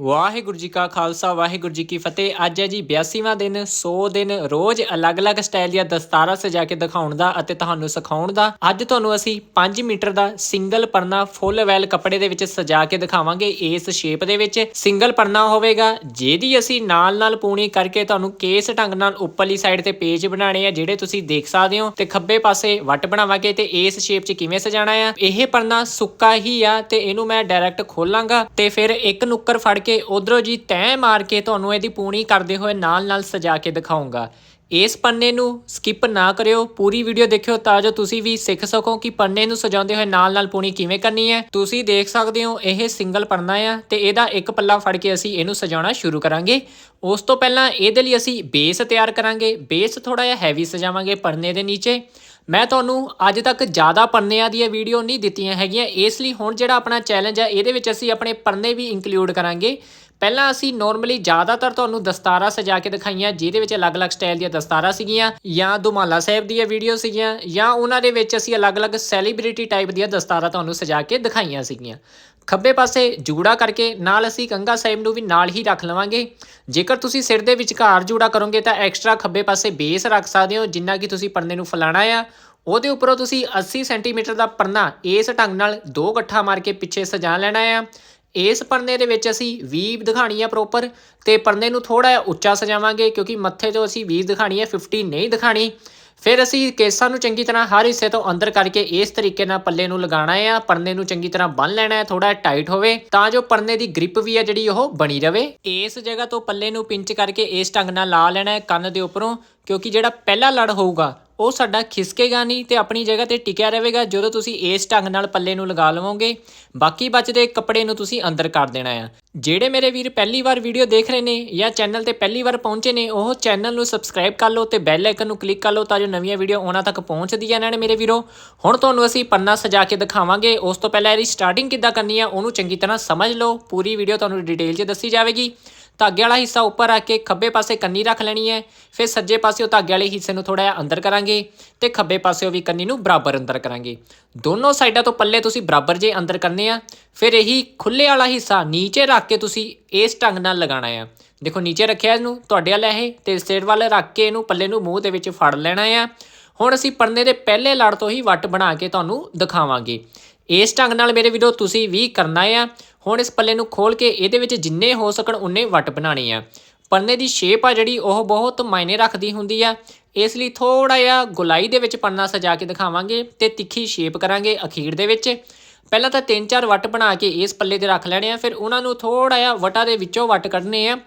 ਵਾਹਿਗੁਰੂ ਜੀ ਕਾ ਖਾਲਸਾ, ਵਾਹਿਗੁਰੂ ਜੀ ਕੀ ਫਤਿਹ। ਅੱਜ ਹੈ ਜੀ 82ਵਾਂ ਦਿਨ 100 ਦਿਨ ਰੋਜ਼ ਅਲੱਗ-ਅਲੱਗ ਸਟਾਈਲ ਜਾਂ ਦਸਤਾਰਾਂ ਸਜਾ ਕੇ ਦਿਖਾਉਣ ਦਾ ਅਤੇ ਤੁਹਾਨੂੰ ਸਿਖਾਉਣ ਦਾ। ਅੱਜ ਤੁਹਾਨੂੰ ਅਸੀਂ 5 ਮੀਟਰ ਦਾ ਸਿੰਗਲ ਪਰਨਾ ਫੁੱਲ ਵੈਲ ਕੱਪੜੇ ਦੇ ਵਿੱਚ ਸਜਾ ਕੇ ਦਿਖਾਵਾਂਗੇ ਇਸ ਸ਼ੇਪ ਦੇ ਵਿੱਚ। ਸਿੰਗਲ ਪਰਨਾ ਹੋਵੇਗਾ, ਜਿਹਦੀ ਅਸੀਂ ਨਾਲ-ਨਾਲ ਪੂਣੀ ਕਰਕੇ ਤੁਹਾਨੂੰ ਕੇਸ ਢੰਗ ਨਾਲ ਉੱਪਰਲੀ ਸਾਈਡ ਤੇ ਪੇਜ ਬਣਾਣੇ ਆ, ਜਿਹੜੇ ਤੁਸੀਂ ਦੇਖ ਸਕਦੇ ਹੋ। ਤੇ ਖੱਬੇ ਪਾਸੇ ਵੱਟ ਬਣਾਵਾਂਗੇ ਤੇ ਇਸ ਸ਼ੇਪ 'ਚ ਕਿਵੇਂ ਸਜਾਣਾ ਆ? ਇਹ ਪਰਨਾ ਸੁੱਕਾ ਹੀ ਆ ਤੇ ਇਹਨੂੰ ਮੈਂ ਡਾਇਰੈਕਟ ਖੋਲਾਂਗਾ ਤੇ ਫਿਰ ਇੱਕ ਨੁੱਕਰ ਫੜ ਕੇ, ਉਧਰੋਂ ਜੀ ਤੈਅ ਮਾਰ ਕੇ ਤੁਹਾਨੂੰ ਇਹਦੀ ਪੂਣੀ ਕਰਦੇ ਹੋਏ ਨਾਲ-ਨਾਲ ਸਜਾ ਕੇ ਦਿਖਾਉਂਗਾ। ਇਸ ਪੰਨੇ ਨੂੰ ਸਕਿਪ ਨਾ ਕਰਿਓ। ਪੂਰੀ ਵੀਡੀਓ ਦੇਖਿਓ ਤਾਂ ਜੋ ਤੁਸੀਂ ਵੀ ਸਿੱਖ ਸਕੋ ਕਿ ਪੰਨੇ ਨੂੰ ਸਜਾਉਂਦੇ ਹੋਏ ਨਾਲ-ਨਾਲ ਪੂਣੀ ਕਿਵੇਂ ਕਰਨੀ ਹੈ। ਤੁਸੀਂ ਦੇਖ ਸਕਦੇ ਹੋ, ਇਹ ਸਿੰਗਲ ਪੰਨਾ ਆ ਤੇ ਇਹਦਾ ਇੱਕ ਪੱਲਾ ਫੜ ਕੇ ਅਸੀਂ ਇਹਨੂੰ ਸਜਾਉਣਾ ਸ਼ੁਰੂ ਕਰਾਂਗੇ। ਉਸ ਤੋਂ ਪਹਿਲਾਂ ਇਹਦੇ ਲਈ ਅਸੀਂ ਬੇਸ ਤਿਆਰ ਕਰਾਂਗੇ। ਬੇਸ ਥੋੜਾ ਜਿਹਾ ਹੈਵੀ ਸਜਾਵਾਂਗੇ ਪੰਨੇ ਦੇ ਨੀਚੇ। ਮੈਂ ਤੁਹਾਨੂੰ ਅੱਜ ਤੱਕ ਜ਼ਿਆਦਾ ਪੰਨਿਆਂ ਦੀਆਂ ਵੀਡੀਓ ਨਹੀਂ ਦਿੱਤੀਆਂ ਹੈਗੀਆਂ। ਇਸ ਲਈ ਹੁਣ ਜਿਹੜਾ ਆਪਣਾ ਚੈਲੰਜ ਹੈ ਇਹਦੇ ਵਿੱਚ ਅਸੀਂ ਆਪਣੇ ਪੰਨੇ ਵੀ ਇਨਕਲੂਡ ਕਰਾਂਗੇ। ਪਹਿਲਾਂ ਅਸੀਂ ਨਾਰਮਲੀ ਜ਼ਿਆਦਾਤਰ ਤੁਹਾਨੂੰ ਦਸਤਾਰਾ ਸਜਾ ਕੇ ਦਿਖਾਈਆਂ, ਜਿਹਦੇ ਵਿੱਚ ਅਲੱਗ-ਅਲੱਗ ਸਟਾਈਲ ਦੀਆਂ ਦਸਤਾਰਾ ਸੀਗੀਆਂ, ਜਾਂ ਦੁਮਾਲਾ ਸਾਹਿਬ ਦੀਆਂ ਵੀਡੀਓ ਸੀਗੀਆਂ, ਜਾਂ ਉਹਨਾਂ ਦੇ ਵਿੱਚ ਅਸੀਂ ਅਲੱਗ-ਅਲੱਗ ਸੈਲੀਬ੍ਰਿਟੀ ਟਾਈਪ ਦੀਆਂ ਦਸਤਾਰਾ ਤੁਹਾਨੂੰ ਸਜਾ ਕੇ ਦਿਖਾਈਆਂ ਸੀਗੀਆਂ। ਖੱਬੇ ਪਾਸੇ ਜੂੜਾ ਕਰਕੇ ਨਾਲ ਅਸੀਂ ਕੰਗਾ ਸਾਹਿਬ ਨੂੰ ਵੀ ਨਾਲ ਹੀ ਰੱਖ ਲਵਾਂਗੇ। ਜੇਕਰ ਤੁਸੀਂ ਸਿਰ ਦੇ ਵਿਚਕਾਰ ਜੂੜਾ ਕਰੋਗੇ ਤਾਂ ਐਕਸਟਰਾ ਖੱਬੇ ਪਾਸੇ ਬੇਸ ਰੱਖ ਸਕਦੇ ਹੋ, ਜਿੰਨਾ ਕਿ ਤੁਸੀਂ ਪਰਨੇ ਨੂੰ ਫਲਾਣਾ ਆ। ਉਹਦੇ ਉੱਪਰੋਂ ਤੁਸੀਂ 80 ਸੈਂਟੀਮੀਟਰ ਦਾ ਪਰਨਾ ਇਸ ਢੰਗ ਨਾਲ ਦੋ ਗੱਠਾ ਮਾਰ ਕੇ ਪਿੱਛੇ ਸਜਾ ਲੈਣਾ ਆ। ਇਸ ਪਰਨੇ ਦੇ ਵਿੱਚ ਅਸੀਂ ਵੀਵ ਦਿਖਾਣੀ ਆ ਪ੍ਰੋਪਰ ਤੇ ਪਰਨੇ ਨੂੰ ਥੋੜਾ ਜਿਹਾ ਉੱਚਾ ਸਜਾਵਾਂਗੇ ਕਿਉਂਕਿ ਮੱਥੇ ਤੋਂ ਅਸੀਂ ਵੀਵ ਦਿਖਾਣੀ ਹੈ 50 ਨਹੀਂ ਦਿਖਾਣੀ ਫਿਰ ਅਸੀਂ ਕੇਸਾਂ ਨੂੰ ਚੰਗੀ ਤਰ੍ਹਾਂ ਹਰ ਹਿੱਸੇ ਤੋਂ ਅੰਦਰ ਕਰਕੇ ਇਸ ਤਰੀਕੇ ਨਾਲ ਪੱਲੇ ਨੂੰ ਲਗਾਉਣਾ ਹੈ ਪਰਨੇ ਨੂੰ ਚੰਗੀ ਤਰ੍ਹਾਂ ਬੰਨ ਲੈਣਾ ਹੈ ਥੋੜਾ ਟਾਈਟ ਹੋਵੇ ਤਾਂ ਜੋ ਪਰਨੇ ਦੀ ਗ੍ਰਿਪ ਵੀ ਹੈ ਜਿਹੜੀ ਉਹ ਬਣੀ ਰਵੇ। ਇਸ ਜਗ੍ਹਾ ਤੋਂ ਪੱਲੇ ਨੂੰ ਪਿੰਚ ਕਰਕੇ ਇਸ ਢੰਗ ਨਾਲ ਲਾ ਲੈਣਾ ਹੈ, ਕੰਨ ਦੇ ਉੱਪਰੋਂ ਕਿਉਂਕਿ ਜਿਹੜਾ ਪਹਿਲਾ ਲੜ ਹੋਊਗਾ ਉਹ ਸਾਡਾ ਖਿਸਕੇਗਾ ਨਹੀਂ ਤੇ ਆਪਣੀ ਜਗ੍ਹਾ ਤੇ ਟਿਕਿਆ ਰਹੇਗਾ ਜਦੋਂ ਤੁਸੀਂ ਇਸ ਢੰਗ ਨਾਲ ਪੱਲੇ ਨੂੰ ਲਗਾ ਲਵੋਗੇ। ਬਾਕੀ ਬਚਦੇ ਕੱਪੜੇ ਨੂੰ ਤੁਸੀਂ ਅੰਦਰ ਕਰ ਦੇਣਾ ਆ। ਜਿਹੜੇ ਮੇਰੇ ਵੀਰ ਪਹਿਲੀ ਵਾਰ ਵੀਡੀਓ ਦੇਖ ਰਹੇ ਨੇ ਜਾਂ ਚੈਨਲ ਤੇ ਪਹਿਲੀ ਵਾਰ ਪਹੁੰਚੇ ਨੇ, ਉਹ ਚੈਨਲ ਨੂੰ ਸਬਸਕ੍ਰਾਈਬ ਕਰ ਲਓ ਤੇ ਬੈਲ ਆਈਕਨ ਨੂੰ ਕਲਿੱਕ ਕਰ ਲਓ ਤਾਂ ਜੋ ਨਵੀਆਂ ਵੀਡੀਓ ਉਹਨਾਂ ਤੱਕ ਪਹੁੰਚਦੀਆਂ ਰਹਿਣ ਮੇਰੇ ਵੀਰੋ। ਹੁਣ ਤੁਹਾਨੂੰ ਅਸੀਂ ਪੰਨਾ ਸਜਾ ਕੇ ਦਿਖਾਵਾਂਗੇ। ਉਸ ਤੋਂ ਪਹਿਲਾਂ ਇਹਦੀ ਸਟਾਰਟਿੰਗ ਕਿੱਦਾਂ ਕਰਨੀ ਆ, ਉਹਨੂੰ ਚੰਗੀ ਤਰ੍ਹਾਂ ਸਮਝ ਲਓ। ਪੂਰੀ ਵੀਡੀਓ ਤੁਹਾਨੂੰ ਡਿਟੇਲ 'ਚ ਦੱਸੀ ਜਾਵੇਗੀ। ਧਾਗੇ ਵਾਲਾ ਹਿੱਸਾ ਉੱਪਰ ਰੱਖ ਕੇ ਖੱਬੇ ਪਾਸੇ ਕੰਨੀ ਰੱਖ ਲੈਣੀ ਹੈ। ਫਿਰ ਸੱਜੇ ਪਾਸੇ ਉਹ ਧਾਗੇ ਵਾਲੇ ਹਿੱਸੇ ਨੂੰ ਥੋੜਾ ਜਿਹਾ ਅੰਦਰ ਕਰਾਂਗੇ ਤੇ ਖੱਬੇ ਪਾਸੇ ਉਹ ਵੀ ਕੰਨੀ ਨੂੰ ਬਰਾਬਰ ਅੰਦਰ ਕਰਾਂਗੇ। ਦੋਨੋਂ ਸਾਈਡਾਂ ਤੋਂ ਪੱਲੇ ਤੁਸੀਂ ਬਰਾਬਰ ਜੇ ਅੰਦਰ ਕਰਨੇ ਆ। ਫਿਰ ਇਹੀ ਖੁੱਲੇ ਵਾਲਾ ਹਿੱਸਾ ਨੀਚੇ ਰੱਖ ਕੇ ਤੁਸੀਂ ਇਸ ਢੰਗ ਨਾਲ ਲਗਾਉਣਾ ਆ। ਦੇਖੋ ਨੀਚੇ ਰੱਖਿਆ ਇਹਨੂੰ ਤੁਹਾਡੇ ਵਾਲਾ ਇਹ ਤੇ ਸਟੇਟ ਵਾਲੇ ਰੱਖ ਕੇ ਇਹਨੂੰ ਪੱਲੇ ਨੂੰ ਮੂੰਹ ਦੇ ਵਿੱਚ ਫੜ ਲੈਣਾ ਆ। ਹੁਣ ਅਸੀਂ ਪਰਨੇ ਦੇ ਪਹਿਲੇ ਲੜ ਤੋਂ ਹੀ ਵੱਟ ਬਣਾ ਕੇ ਤੁਹਾਨੂੰ ਦਿਖਾਵਾਂਗੇ। ਇਸ ਢੰਗ ਨਾਲ ਮੇਰੇ ਵੀਰੋ ਤੁਸੀਂ ਵੀ ਕਰਨਾ ਆ। ਹੁਣ ਇਸ ਪੱਲੇ ਨੂੰ ਖੋਲ ਕੇ ਇਹਦੇ ਵਿੱਚ ਜਿੰਨੇ ਹੋ ਸਕਣ ਉਨੇ ਵੱਟ ਬਣਾਣੇ ਆ। ਪੰਨੇ ਦੀ ਸ਼ੇਪ ਆ ਜਿਹੜੀ ਉਹ ਬਹੁਤ ਮਾਇਨੇ ਰੱਖਦੀ ਹੁੰਦੀ ਆ। ਇਸ ਲਈ ਥੋੜਾ ਜਿਹਾ ਗੁਲਾਈ ਦੇ ਵਿੱਚ ਪੰਨਾ ਸਜਾ ਕੇ ਦਿਖਾਵਾਂਗੇ ਤੇ ਤਿੱਖੀ ਸ਼ੇਪ ਕਰਾਂਗੇ ਅਖੀਰ ਦੇ ਵਿੱਚ। ਪਹਿਲਾਂ ਤਾਂ ਤਿੰਨ ਚਾਰ ਵੱਟ ਬਣਾ ਕੇ ਇਸ ਪੱਲੇ ਤੇ ਰੱਖ ਲੈਣੇ ਆ, ਫਿਰ ਉਹਨਾਂ ਨੂੰ ਥੋੜਾ ਜਿਹਾ ਵਟਾ ਦੇ ਵਿੱਚੋਂ ਵੱਟ ਕੱਢਨੇ ਆ।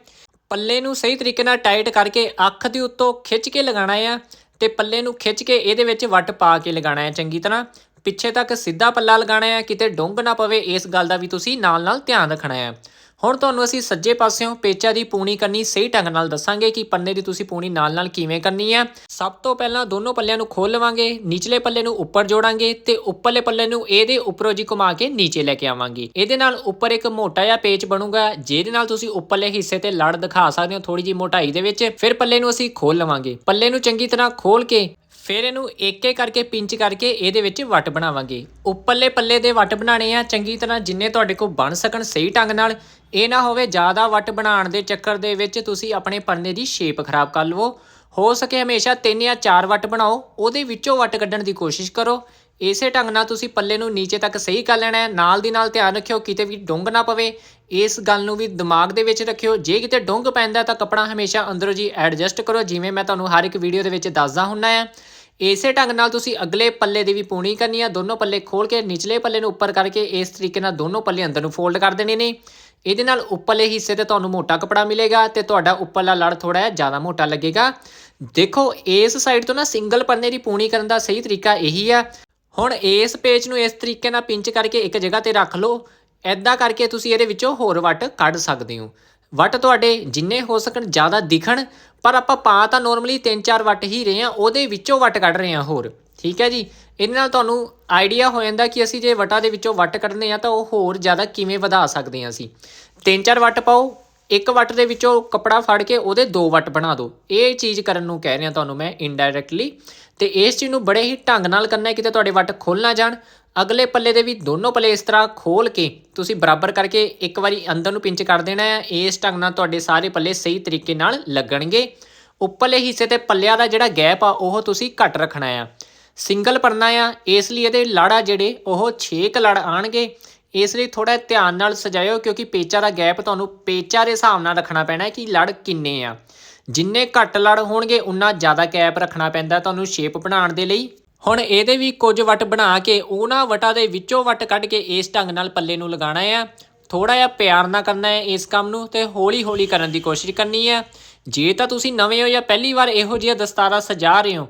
ਪੱਲੇ ਨੂੰ ਸਹੀ ਤਰੀਕੇ ਨਾਲ ਟਾਈਟ ਕਰਕੇ ਅੱਖ ਦੇ ਉੱਤੋਂ ਖਿੱਚ ਕੇ ਲਗਾਉਣਾ ਆ ਤੇ ਪੱਲੇ ਨੂੰ ਖਿੱਚ ਕੇ ਇਹਦੇ ਵਿੱਚ ਵੱਟ ਪਾ ਕੇ ਲਗਾਉਣਾ ਹੈ ਚੰਗੀ ਤਰ੍ਹਾਂ। ਪਿੱਛੇ ਤੱਕ ਸਿੱਧਾ ਪੱਲਾ ਲਗਾਉਣਾ ਹੈ, ਕਿਤੇ ਡੁੰਗ ਨਾ ਪਵੇ, ਇਸ ਗੱਲ ਦਾ ਵੀ ਤੁਸੀਂ ਨਾਲ-ਨਾਲ ਧਿਆਨ ਰੱਖਣਾ ਹੈ। ਹੁਣ ਤੁਹਾਨੂੰ ਅਸੀਂ ਸੱਜੇ ਪਾਸਿਓਂ ਪੇਚਾ ਦੀ ਪੂਣੀ ਕਰਨੀ ਸਹੀ ਢੰਗ ਨਾਲ ਦੱਸਾਂਗੇ ਕਿ ਪੰਨੇ ਦੀ ਤੁਸੀਂ ਪੂਣੀ ਨਾਲ-ਨਾਲ ਕਿਵੇਂ ਕਰਨੀ ਹੈ। ਸਭ ਤੋਂ ਪਹਿਲਾਂ ਦੋਨੋਂ ਪੱਲਿਆਂ ਨੂੰ ਖੋਲ ਲਵਾਂਗੇ, ਨੀਚਲੇ ਪੱਲੇ ਨੂੰ ਉੱਪਰ ਜੋੜਾਂਗੇ ਤੇ ਉੱਪਰਲੇ ਪੱਲੇ ਨੂੰ ਇਹਦੇ ਉੱਪਰੋਂ ਜੀ ਘੁਮਾ ਕੇ ਨੀਚੇ ਲੈ ਕੇ ਆਵਾਂਗੇ। ਇਹਦੇ ਨਾਲ ਉੱਪਰ ਇੱਕ ਮੋਟਾ ਜਿਹਾ ਪੇਚ ਬਣੂਗਾ, ਜਿਹਦੇ ਨਾਲ ਤੁਸੀਂ ਉੱਪਰਲੇ ਹਿੱਸੇ ਤੇ ਲੜ ਦਿਖਾ ਸਕਦੇ ਹੋ ਥੋੜੀ ਜੀ ਮੋਟਾਈ ਦੇ ਵਿੱਚ। ਫਿਰ ਪੱਲੇ ਨੂੰ ਅਸੀਂ ਖੋਲ ਲਵਾਂਗੇ। ਪੱਲੇ ਨੂੰ ਚੰਗੀ ਤਰ੍ਹਾਂ ਖੋਲ ਕੇ ਫਿਰ ਇਹਨੂੰ ਏਕੇ ਕਰਕੇ ਪਿੰਚ ਕਰਕੇ ਇਹਦੇ ਵਿੱਚ ਵੱਟ ਬਣਾਵਾਂਗੇ। ਉੱਪਰਲੇ ਪੱਲੇ ਦੇ ਵੱਟ ਬਣਾਣੇ ਆ, ਚੰਗੀ ਤਰ੍ਹਾਂ ਜਿੰਨੇ ਤੁਹਾਡੇ ਕੋਲ ਬਣ ਸਕਣ ਸਹੀ ਢੰਗ ਨਾਲ। ਇਹ ਨਾ ਹੋਵੇ ਜ਼ਿਆਦਾ ਵੱਟ ਬਣਾਉਣ ਦੇ ਚੱਕਰ ਦੇ ਵਿੱਚ ਤੁਸੀਂ ਆਪਣੇ ਪਰਨੇ ਦੀ ਸ਼ੇਪ ਖਰਾਬ ਕਰ ਲਵੋ। ਹੋ ਸਕੇ ਹਮੇਸ਼ਾ ਤਿੰਨ ਜਾਂ ਚਾਰ ਵੱਟ ਬਣਾਓ, ਉਹਦੇ ਵਿੱਚੋਂ ਵੱਟ ਕੱਢਣ ਦੀ ਕੋਸ਼ਿਸ਼ ਕਰੋ। ਇਸੇ ਢੰਗ ਨਾਲ ਤੁਸੀਂ ਪੱਲੇ ਨੂੰ ਨੀਚੇ ਤੱਕ ਸਹੀ ਕਰ ਲੈਣਾ ਹੈ। ਨਾਲ ਦੀ ਨਾਲ ਧਿਆਨ ਰੱਖਿਓ, ਕਿਤੇ ਵੀ ਡੁੰਗ ਨਾ ਪਵੇ। ਇਸ ਗੱਲ ਨੂੰ ਵੀ ਦਿਮਾਗ ਦੇ ਵਿੱਚ ਰੱਖਿਓ। ਜੇ ਕਿਤੇ ਡੁੰਗ ਪੈਂਦਾ ਤਾਂ ਕੱਪੜਾ ਹਮੇਸ਼ਾ ਅੰਦਰੋਂ ਜੀ ਐਡਜਸਟ ਕਰੋ, ਜਿਵੇਂ ਮੈਂ ਤੁਹਾਨੂੰ ਹਰ ਇੱਕ ਵੀਡੀਓ ਦੇ ਵਿੱਚ ਦੱਸਦਾ ਹੁੰਨਾ ਹੈ। ਇਸੇ ਢੰਗ ਨਾਲ ਤੁਸੀਂ ਅਗਲੇ ਪੱਲੇ ਦੀ ਵੀ ਪੂਣੀ ਕਰਨੀ ਆ। ਦੋਨੋਂ ਪੱਲੇ ਖੋਲ ਕੇ ਨਿਚਲੇ ਪੱਲੇ ਨੂੰ ਉੱਪਰ ਕਰਕੇ ਇਸ ਤਰੀਕੇ ਨਾਲ ਦੋਨੋਂ ਪੱਲੇ ਅੰਦਰ ਨੂੰ ਫੋਲਡ ਕਰ ਦੇਣੇ ਨੇ। ਇਹਦੇ ਨਾਲ ਉੱਪਰਲੇ ਹਿੱਸੇ ਤੇ ਤੁਹਾਨੂੰ ਮੋਟਾ ਕਪੜਾ ਮਿਲੇਗਾ ਤੇ ਤੁਹਾਡਾ ਉੱਪਰਲਾ ਲੜ ਥੋੜਾ ਜਿਹਾ ਜ਼ਿਆਦਾ ਮੋਟਾ ਲੱਗੇਗਾ। ਦੇਖੋ, ਇਸ ਸਾਈਡ ਤੋਂ ਨਾ ਸਿੰਗਲ ਪੰਨੇ ਦੀ ਪੂਣੀ ਕਰਨ ਦਾ ਸਹੀ ਤਰੀਕਾ ਇਹੀ ਆ। ਹੁਣ ਇਸ ਪੇਜ ਨੂੰ ਇਸ ਤਰੀਕੇ ਨਾਲ ਪਿੰਚ ਕਰਕੇ ਇੱਕ ਜਗ੍ਹਾ ਤੇ ਰੱਖ ਲਓ। ਐਦਾਂ ਕਰਕੇ ਤੁਸੀਂ ਇਹਦੇ ਵਿੱਚੋਂ ਹੋਰ ਵੱਟ ਕੱਢ ਸਕਦੇ ਹੋ। ਵੱਟ ਤੁਹਾਡੇ ਜਿੰਨੇ ਹੋ ਸਕਣ ਜ਼ਿਆਦਾ ਦਿਖਣ। ਪਰ ਆਪਾਂ ਪਾ ਤਾਂ ਨਾਰਮਲੀ 3-4 ਵੱਟ ਹੀ ਰਹੇ ਆ ਉਹਦੇ ਵਿੱਚੋਂ ਵੱਟ ਕੱਢ ਰਹੇ ਆ ਹੋਰ। ਠੀਕ ਹੈ ਜੀ? ਇਹਦੇ ਨਾਲ ਤੁਹਾਨੂੰ ਆਈਡੀਆ ਹੋ ਜਾਂਦਾ ਕਿ ਅਸੀਂ ਜੇ ਵਟਾ ਦੇ ਵਿੱਚੋਂ ਵੱਟ ਕੱਢਨੇ ਆ ਤਾਂ ਉਹ ਹੋਰ ਜ਼ਿਆਦਾ ਕਿਵੇਂ ਵਧਾ ਸਕਦੇ ਆ ਅਸੀਂ। 3-4 ਵੱਟ ਪਾਓ, ਇੱਕ ਵੱਟ ਦੇ ਵਿੱਚੋਂ ਕੱਪੜਾ ਫੜ ਕੇ ਉਹਦੇ ਦੋ ਵੱਟ ਬਣਾ ਦਿਓ। ਇਹ ਚੀਜ਼ ਕਰਨ ਨੂੰ ਕਹਿ ਰਿਹਾ ਤੁਹਾਨੂੰ ਮੈਂ ਇਨਡਾਇਰੈਕਟਲੀ ਤੇ ਇਸ ਚੀਜ਼ ਨੂੰ ਬੜੇ ਹੀ ਢੰਗ ਨਾਲ ਕਰਨਾ ਹੈ ਕਿਤੇ ਤੁਹਾਡੇ ਵੱਟ ਖੁੱਲ ਨਾ ਜਾਣ। ਅਗਲੇ ਪੱਲੇ ਦੇ ਵੀ ਦੋਨੋਂ ਪੱਲੇ ਇਸ ਤਰ੍ਹਾਂ ਖੋਲ ਕੇ ਤੁਸੀਂ ਬਰਾਬਰ ਕਰਕੇ ਇੱਕ ਵਾਰੀ ਅੰਦਰ ਨੂੰ ਪਿੰਚ ਕਰ ਦੇਣਾ ਹੈ। ਇਸ ਢੰਗ ਨਾਲ ਤੁਹਾਡੇ ਸਾਰੇ ਪੱਲੇ ਸਹੀ ਤਰੀਕੇ ਨਾਲ ਲੱਗਣਗੇ। ਉੱਪਰਲੇ ਹਿੱਸੇ ਤੇ ਪੱਲਿਆਂ ਦਾ ਜਿਹੜਾ ਗੈਪ ਆ, ਉਹ ਤੁਸੀਂ ਘੱਟ ਰੱਖਣਾ ਆ। ਸਿੰਗਲ ਪਰਨਾ ਆ। ਇਸ ਲਈ ਇਹਦੇ ਲੜ ਆ ਜਿਹੜੇ, ਉਹ 6 ਕ ਲੜ ਆਣਗੇ। ਇਸ ਲਈ ਥੋੜਾ ਧਿਆਨ ਨਾਲ ਸਜਾਇਓ, ਕਿਉਂਕਿ ਪੇਚਾ ਦਾ ਗੈਪ ਤੁਹਾਨੂੰ ਪੇਚਾ ਦੇ ਹਿਸਾਬ ਨਾਲ ਰੱਖਣਾ ਪੈਣਾ ਹੈ ਕਿ ਲੜ ਕਿੰਨੇ ਆ। ਜਿੰਨੇ ਘੱਟ ਲੜ ਹੋਣਗੇ, ਉਨਾ ਜ਼ਿਆਦਾ ਗੈਪ ਰੱਖਣਾ ਪੈਂਦਾ ਤੁਹਾਨੂੰ ਸ਼ੇਪ ਬਣਾਉਣ ਦੇ ਲਈ। ਹੁਣ ਇਹਦੇ ਵੀ ਕੁਝ ਵਟ ਬਣਾ ਕੇ, ਉਹਨਾਂ ਵਟਾਂ ਦੇ ਵਿੱਚੋਂ ਵਟ ਕੱਢ ਕੇ ਇਸ ਢੰਗ ਨਾਲ ਪੱਲੇ ਨੂੰ ਲਗਾਉਣਾ ਆ। ਥੋੜਾ ਜਿਹਾ ਪਿਆਰ ਨਾਲ ਕਰਨਾ ਹੈ ਇਸ ਕੰਮ ਨੂੰ ਤੇ ਹੌਲੀ ਹੌਲੀ ਕਰਨ ਦੀ ਕੋਸ਼ਿਸ਼ ਕਰਨੀ ਹੈ ਜੇ ਤਾਂ ਤੁਸੀਂ ਨਵੇਂ ਹੋ ਜਾਂ ਪਹਿਲੀ ਵਾਰ ਇਹੋ ਜਿਹਾ ਦਸਤਾਰਾ ਸਜਾ ਰਹੇ ਹੋ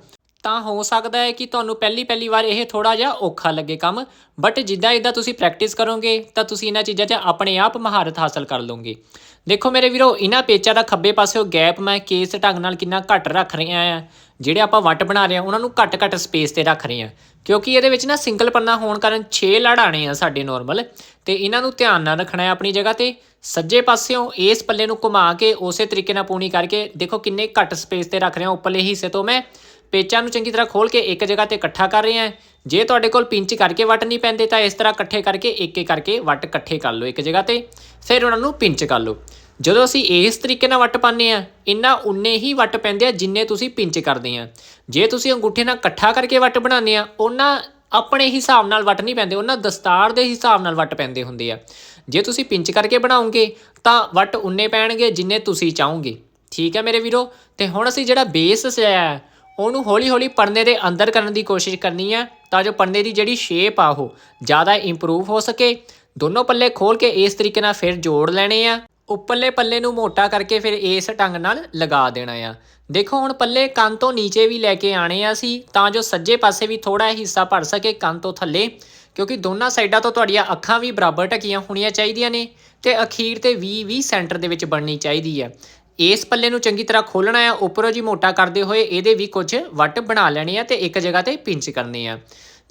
ਤਾਂ ਹੋ ਸਕਦਾ ਹੈ ਕਿ ਤੁਹਾਨੂੰ ਪਹਿਲੀ ਪਹਿਲੀ ਵਾਰ ਇਹ ਥੋੜਾ ਜਿਹਾ ਔਖਾ ਲੱਗੇ ਕੰਮ ਬਟ ਜਿੱਦਾਂ ਇਦਾਂ ਤੁਸੀਂ ਪ੍ਰੈਕਟਿਸ ਕਰੋਗੇ, ਤਾਂ ਤੁਸੀਂ ਇਹਨਾਂ ਚੀਜ਼ਾਂ 'ਚ ਆਪਣੇ ਆਪ ਮਹਾਰਤ ਹਾਸਲ ਕਰ ਲਓਗੇ। ਦੇਖੋ ਮੇਰੇ ਵੀਰੋ, ਇਹਨਾਂ ਪੇਚਾਂ ਦਾ ਖੱਬੇ ਪਾਸਿਓ ਗੈਪ ਮੈਂ ਕੇਸ ਢੰਗ ਨਾਲ ਕਿੰਨਾ ਘੱਟ ਰੱਖ ਰਿਹਾ ਆ ਜਿਹੜੇ ਆਪਾਂ ਵੱਟ ਬਣਾ ਰਹੇ ਆ ਉਹਨਾਂ ਨੂੰ ਘੱਟ ਘੱਟ ਸਪੇਸ ਤੇ ਰੱਖ ਰਹੇ ਆ ਕਿਉਂਕਿ ਇਹਦੇ ਵਿੱਚ ਨਾ ਸਿੰਗਲ ਪੰਨਾ ਹੋਣ ਕਾਰਨ 6 ਲੜਾਣੇ ਆ ਸਾਡੇ ਨਾਰਮਲ ਤੇ ਇਹਨਾਂ ਨੂੰ ਧਿਆਨ ਨਾਲ ਰੱਖਣਾ ਹੈ ਆਪਣੀ ਜਗ੍ਹਾ ਤੇ। ਸੱਜੇ ਪਾਸਿਓਂ ਇਸ ਪੱਲੇ ਨੂੰ ਘੁਮਾ ਕੇ ਉਸੇ ਤਰੀਕੇ ਨਾਲ ਪੂਣੀ ਕਰਕੇ ਦੇਖੋ ਕਿੰਨੇ ਘੱਟ ਸਪੇਸ ਤੇ ਰੱਖ ਰਹੇ ਰਿਹਾ ਉੱਪਰਲੇ ਹਿੱਸੇ ਤੋਂ ਮੈਂ। ਪੇਚਾਂ ਨੂੰ ਚੰਗੀ ਤਰ੍ਹਾਂ ਖੋਲ ਕੇ ਇੱਕ ਜਗ੍ਹਾ ਤੇ ਇਕੱਠਾ ਕਰ ਰਹੇ ਹਾਂ। ਜੇ ਤੁਹਾਡੇ ਕੋਲ ਪਿੰਚ ਕਰਕੇ ਵੱਟ ਨਹੀਂ ਪੈਂਦੇ ਤਾਂ ਇਸ ਤਰ੍ਹਾਂ ਇਕੱਠੇ ਕਰਕੇ ਇੱਕ ਇੱਕ ਕਰਕੇ ਵੱਟ ਇਕੱਠੇ ਕਰ ਲਓ ਇੱਕ ਜਗ੍ਹਾ ਤੇ। ਫਿਰ ਉਹਨਾਂ ਨੂੰ ਪਿੰਚ ਕਰ ਲਓ। ਜਦੋਂ ਅਸੀਂ ਇਸ ਤਰੀਕੇ ਨਾਲ ਵੱਟ ਪਾਉਂਦੇ ਆ ਇੰਨਾ ਉਨੇ ਹੀ ਵੱਟ ਪੈਂਦੇ ਆ ਜਿੰਨੇ ਤੁਸੀਂ ਪਿੰਚ ਕਰਦੇ ਆ ਜੇ ਤੁਸੀਂ ਅੰਗੂਠੇ ਨਾਲ ਇਕੱਠਾ ਕਰਕੇ ਵੱਟ ਬਣਾਉਂਦੇ ਆ ਉਹਨਾਂ ਆਪਣੇ ਹਿਸਾਬ ਨਾਲ ਵੱਟ ਨਹੀਂ ਪੈਂਦੇ, ਉਹਨਾਂ ਦਸਤਾਰ ਦੇ ਹਿਸਾਬ ਨਾਲ ਵੱਟ ਪੈਂਦੇ ਹੁੰਦੇ ਆ। ਜੇ ਤੁਸੀਂ ਪਿੰਚ ਕਰਕੇ ਬਣਾਉਂਗੇ, ਤਾਂ ਵੱਟ ਉਨੇ ਪੈਣਗੇ ਜਿੰਨੇ ਤੁਸੀਂ ਚਾਹੋਗੇ। ਠੀਕ ਹੈ ਮੇਰੇ ਵੀਰੋ? ਤੇ ਹੁਣ ਅਸੀਂ ਜਿਹੜਾ ਬੇਸ ਸਜਾਇਆ ਉਹਨੂੰ ਹੌਲੀ ਹੌਲੀ ਪਰਨੇ ਦੇ ਅੰਦਰ ਕਰਨ ਦੀ ਕੋਸ਼ਿਸ਼ ਕਰਨੀ ਹੈ, ਤਾਂ ਜੋ ਪਰਨੇ ਦੀ ਜਿਹੜੀ ਸ਼ੇਪ ਆ ਉਹ ਜ਼ਿਆਦਾ ਇੰਪਰੂਵ ਹੋ ਸਕੇ। ਦੋਨੋਂ ਪੱਲੇ ਖੋਲ ਕੇ ਇਸ ਤਰੀਕੇ ਨਾਲ ਫਿਰ ਜੋੜ ਲੈਣੇ ਆ। ਉੱਪਰਲੇ ਪੱਲੇ ਨੂੰ ਮੋਟਾ ਕਰਕੇ ਫਿਰ ਇਸ ਢੰਗ ਨਾਲ ਲਗਾ ਦੇਣਾ ਆ। ਦੇਖੋ, ਹੁਣ ਪੱਲੇ ਕੰਨ ਤੋਂ ਨੀਚੇ ਵੀ ਲੈ ਕੇ ਆਣੇ ਆ ਸੀ ਤਾਂ ਜੋ ਸੱਜੇ ਪਾਸੇ ਵੀ ਥੋੜਾ ਹਿੱਸਾ ਭਰ ਸਕੇ ਕੰਨ ਤੋਂ ਥੱਲੇ, ਕਿਉਂਕਿ ਦੋਨਾਂ ਸਾਈਡਾਂ ਤੋਂ ਤੁਹਾਡੀਆਂ ਅੱਖਾਂ ਵੀ ਬਰਾਬਰ ਢਕੀਆਂ ਹੋਣੀਆਂ ਚਾਹੀਦੀਆਂ ਨੇ ਤੇ ਅਖੀਰ ਤੇ 20 20 ਸੈਂਟਰ ਦੇ ਵਿੱਚ ਬਣਨੀ ਚਾਹੀਦੀ ਹੈ ਇਸ ਪੱਲੇ ਨੂੰ ਚੰਗੀ ਤਰ੍ਹਾਂ ਖੋਲਣਾ ਹੈ ਉੱਪਰੋਂ ਜੀ ਮੋਟਾ ਕਰਦੇ ਹੋਏ ਇਹਦੇ ਵੀ ਕੁਝ ਵੱਟ ਬਣਾ ਲੈਣੇ ਆ ਤੇ ਇੱਕ ਜਗ੍ਹਾ ਤੇ ਪਿੰਚ ਕਰਨੇ ਆ।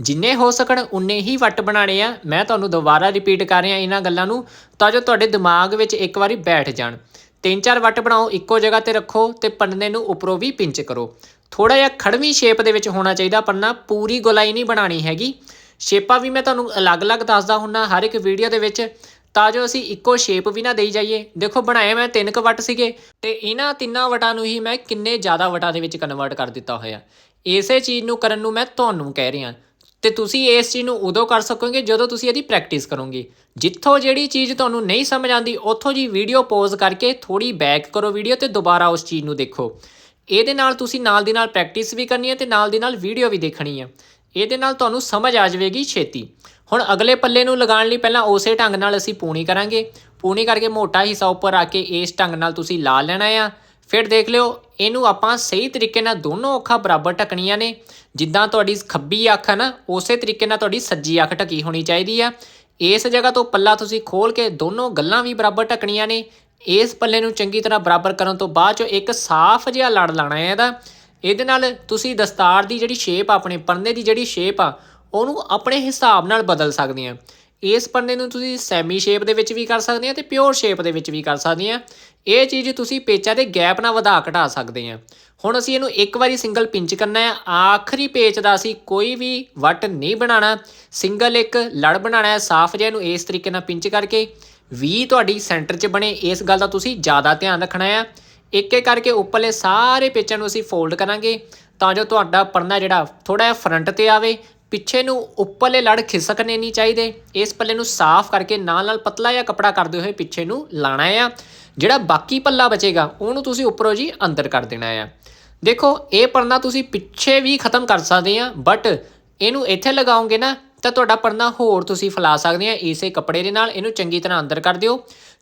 ਜਿੰਨੇ ਹੋ ਸਕਣ, ਉਨੇ ਹੀ ਵੱਟ ਬਣਾਣੇ ਆ। ਮੈਂ ਤੁਹਾਨੂੰ ਦੁਬਾਰਾ ਰਿਪੀਟ ਕਰ ਰਿਹਾ ਇਹਨਾਂ ਗੱਲਾਂ ਨੂੰ, ਤਾਂ ਜੋ ਤੁਹਾਡੇ ਦਿਮਾਗ ਵਿੱਚ ਇੱਕ ਵਾਰੀ ਬੈਠ ਜਾਣ। ਤਿੰਨ ਚਾਰ ਵੱਟ ਬਣਾਓ, ਇੱਕੋ ਜਗ੍ਹਾ ਤੇ ਰੱਖੋ ਤੇ ਪੰਨੇ ਨੂੰ ਉੱਪਰੋਂ ਵੀ ਪਿੰਚ ਕਰੋ। ਥੋੜਾ ਜਿਹਾ ਖੜਵੀਂ ਸ਼ੇਪ ਦੇ ਵਿੱਚ ਹੋਣਾ ਚਾਹੀਦਾ ਪੰਨਾ ਪੂਰੀ ਗੋਲਾਈ ਨਹੀਂ ਬਣਾਣੀ ਹੈਗੀ। ਸ਼ੇਪਾਂ ਵੀ ਮੈਂ ਤੁਹਾਨੂੰ ਅਲੱਗ-ਅਲੱਗ ਦੱਸਦਾ ਹੁੰਨਾ, ਹਰ ਇੱਕ ਵੀਡੀਓ ਦੇ ਵਿੱਚ। ਤਾਂ ਜੋ ਅਸੀਂ ਇੱਕੋ ਸ਼ੇਪ ਵੀ ਨਾ ਦੇਈ ਜਾਈਏ। ਦੇਖੋ, ਬਣਾਏ ਮੈਂ ਤਿੰਨ ਕ ਵੱਟ ਸੀਗੇ ਤੇ ਇਹਨਾਂ ਤਿੰਨਾਂ ਵਟਾਂ ਨੂੰ ਹੀ ਮੈਂ ਕਿੰਨੇ ਜ਼ਿਆਦਾ ਵਟਾਂ ਦੇ ਵਿੱਚ ਕਨਵਰਟ ਕਰ ਦਿੱਤਾ ਹੋਇਆ। ਇਸੇ ਚੀਜ਼ ਨੂੰ ਕਰਨ ਨੂੰ ਮੈਂ ਤੁਹਾਨੂੰ ਕਹਿ ਰਿਹਾ। ਤੇ ਤੁਸੀਂ ਇਸ ਚੀਜ਼ ਨੂੰ ਉਦੋਂ ਕਰ ਸਕੋਗੇ ਜਦੋਂ ਤੁਸੀਂ ਇਹਦੀ ਪ੍ਰੈਕਟਿਸ ਕਰੋਗੇ। ਜਿੱਥੋਂ ਜਿਹੜੀ ਚੀਜ਼ ਤੁਹਾਨੂੰ ਨਹੀਂ ਸਮਝ ਆਉਂਦੀ, ਉੱਥੋਂ ਜੀ ਵੀਡੀਓ ਪੌਜ਼ ਕਰਕੇ ਥੋੜੀ ਬੈਕ ਕਰੋ ਵੀਡੀਓ ਤੇ ਦੁਬਾਰਾ ਉਸ ਚੀਜ਼ ਨੂੰ ਦੇਖੋ। ਇਹਦੇ ਨਾਲ ਤੁਸੀਂ ਨਾਲ ਦੀ ਨਾਲ ਪ੍ਰੈਕਟਿਸ ਵੀ ਕਰਨੀ ਹੈ ਤੇ ਨਾਲ ਦੀ ਨਾਲ ਵੀਡੀਓ ਵੀ ਦੇਖਣੀ ਹੈ। ਇਹਦੇ ਨਾਲ ਤੁਹਾਨੂੰ ਸਮਝ ਆ ਜਾਵੇਗੀ ਛੇਤੀ। ਹੁਣ ਅਗਲੇ ਪੱਲੇ ਨੂੰ ਲਗਾਉਣ ਲਈ ਪਹਿਲਾਂ ਉਸੇ ਢੰਗ ਨਾਲ ਅਸੀਂ ਪੂਣੀ ਕਰਾਂਗੇ। ਪੂਣੀ ਕਰਕੇ ਮੋਟਾ ਹਿੱਸਾ ਉੱਪਰ ਆ ਕੇ ਇਸ ਢੰਗ ਨਾਲ ਤੁਸੀਂ ਲਾ ਲੈਣਾ ਆ। ਫਿਰ ਦੇਖ ਲਿਓ, ਇਹਨੂੰ ਆਪਾਂ ਸਹੀ ਤਰੀਕੇ ਨਾਲ ਦੋਨੋਂ ਅੱਖਾਂ ਬਰਾਬਰ ਢਕਣੀਆਂ ਨੇ। ਜਿੱਦਾਂ ਤੁਹਾਡੀ ਖੱਬੀ ਅੱਖ ਹੈ ਨਾ, ਉਸੇ ਤਰੀਕੇ ਨਾਲ ਤੁਹਾਡੀ ਸੱਜੀ ਅੱਖ ਢਕੀ ਹੋਣੀ ਚਾਹੀਦੀ ਆ। ਇਸ ਜਗ੍ਹਾ ਤੋਂ ਪੱਲਾ ਤੁਸੀਂ ਖੋਲ ਕੇ ਦੋਨੋਂ ਗੱਲਾਂ ਵੀ ਬਰਾਬਰ ਢਕਣੀਆਂ ਨੇ। ਇਸ ਪੱਲੇ ਨੂੰ ਚੰਗੀ ਤਰ੍ਹਾਂ ਬਰਾਬਰ ਕਰਨ ਤੋਂ ਬਾਅਦ ਚੋਂ ਇੱਕ ਸਾਫ਼ ਜਿਹਾ ਲੜ ਲਾਣਾ ਹੈ ਇਹਦਾ। ਇਹਦੇ ਨਾਲ ਤੁਸੀਂ ਦਸਤਾਰ ਦੀ ਜਿਹੜੀ ਸ਼ੇਪ ਆਪਣੇ ਪੰਨੇ ਦੀ ਜਿਹੜੀ ਸ਼ੇਪ ਆ, ਉਹਨੂੰ ਆਪਣੇ ਹਿਸਾਬ ਨਾਲ ਬਦਲ ਸਕਦੇ ਆ ਇਸ ਪੰਨੇ ਨੂੰ ਤੁਸੀਂ ਸੈਮੀ ਸ਼ੇਪ ਦੇ ਵਿੱਚ ਵੀ ਕਰ ਸਕਦੇ ਆ ਤੇ ਪਿਓਰ ਸ਼ੇਪ ਦੇ ਵਿੱਚ ਵੀ ਕਰ ਸਕਦੇ ਆ। ਇਹ ਚੀਜ਼ ਤੁਸੀਂ ਪੇਚਾਂ ਦੇ ਗੈਪ ਨਾਲ ਵਧਾ ਘਟਾ ਸਕਦੇ ਆ। ਹੁਣ ਅਸੀਂ ਇਹਨੂੰ ਇੱਕ ਵਾਰੀ ਸਿੰਗਲ ਪਿੰਚ ਕਰਨਾ ਹੈ। ਆਖਰੀ ਪੇਚ ਦਾ ਅਸੀਂ ਕੋਈ ਵੀ ਵੱਟ ਨਹੀਂ ਬਣਾਉਣਾ। ਸਿੰਗਲ ਇੱਕ ਲੜ ਬਣਾਉਣਾ ਹੈ। ਸਾਫ਼ ਜਿਹਾ ਇਹਨੂੰ ਇਸ ਤਰੀਕੇ ਨਾਲ ਪਿੰਚ ਕਰਕੇ ਵੀ ਤੁਹਾਡੀ ਸੈਂਟਰ 'ਚ ਬਣੇ। ਇਸ ਗੱਲ ਦਾ ਤੁਸੀਂ ਜ਼ਿਆਦਾ ਧਿਆਨ ਰੱਖਣਾ ਹੈ। ਇੱਕ ਇੱਕ ਕਰਕੇ ਉੱਪਰਲੇ ਸਾਰੇ ਪੇਚਾਂ ਨੂੰ ਅਸੀਂ ਫੋਲਡ ਕਰਾਂਗੇ ਤਾਂ ਜੋ ਤੁਹਾਡਾ ਪਰਨਾ ਜਿਹੜਾ ਥੋੜਾ ਜਿਹਾ ਫਰੰਟ ਤੇ ਆਵੇ। ਪਿੱਛੇ ਨੂੰ ਉੱਪਰਲੇ ਲੜ ਖਿਸਕਣੇ ਨਹੀਂ ਚਾਹੀਦੇ। ਇਸ ਪੱਲੇ ਨੂੰ ਸਾਫ਼ ਕਰਕੇ ਨਾਲ ਨਾਲ ਪਤਲਾ ਜਿਹਾ ਕਪੜਾ ਕਰਦੇ ਹੋਏ ਪਿੱਛੇ ਨੂੰ ਲਾਣਾ ਆ। ਜਿਹੜਾ ਬਾਕੀ ਪੱਲਾ ਬਚੇਗਾ, ਉਹਨੂੰ ਤੁਸੀਂ ਉੱਪਰੋਂ ਜੀ ਅੰਦਰ ਕਰ ਦੇਣਾ ਆ। ਦੇਖੋ, ਇਹ ਪਰਨਾ ਤੁਸੀਂ ਪਿੱਛੇ ਵੀ ਖਤਮ ਕਰ ਸਕਦੇ ਆ ਬਟ ਇਹਨੂੰ ਇੱਥੇ ਲਗਾਓਗੇ ਨਾ, ਤਾਂ ਤੁਹਾਡਾ ਪਰਨਾ ਹੋਰ ਤੁਸੀਂ ਫੈਲਾ ਸਕਦੇ ਆ। ਇਸੇ ਕੱਪੜੇ ਦੇ ਨਾਲ ਇਹਨੂੰ ਚੰਗੀ ਤਰ੍ਹਾਂ ਅੰਦਰ ਕਰ ਦਿਓ,